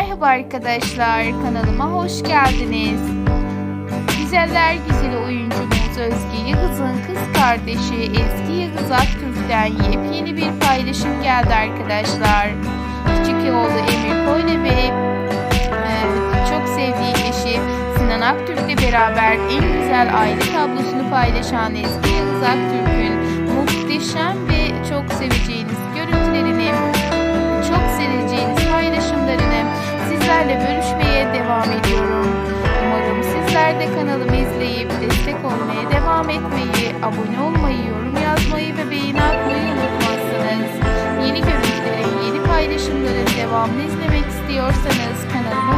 Merhaba arkadaşlar, kanalıma hoş geldiniz. Güzeller güzeli oyuncumuz Özge Yıldız'ın kız kardeşi Ezgi Yıldız Aktürk'ten yepyeni bir paylaşım geldi arkadaşlar. Küçük oğlu Emir Koyne ve e, çok sevdiği eşi Sinan Aktürk'le beraber en güzel aile tablosunu paylaşan Ezgi Yıldız Aktürk'ün muhteşem sizler kanalımı izleyip destek olmaya devam etmeyi, abone olmayı, yorum yazmayı ve beğeni atmayı unutmazsınız. Yeni görüntülerin, yeni paylaşımların devamını izlemek istiyorsanız videolarımı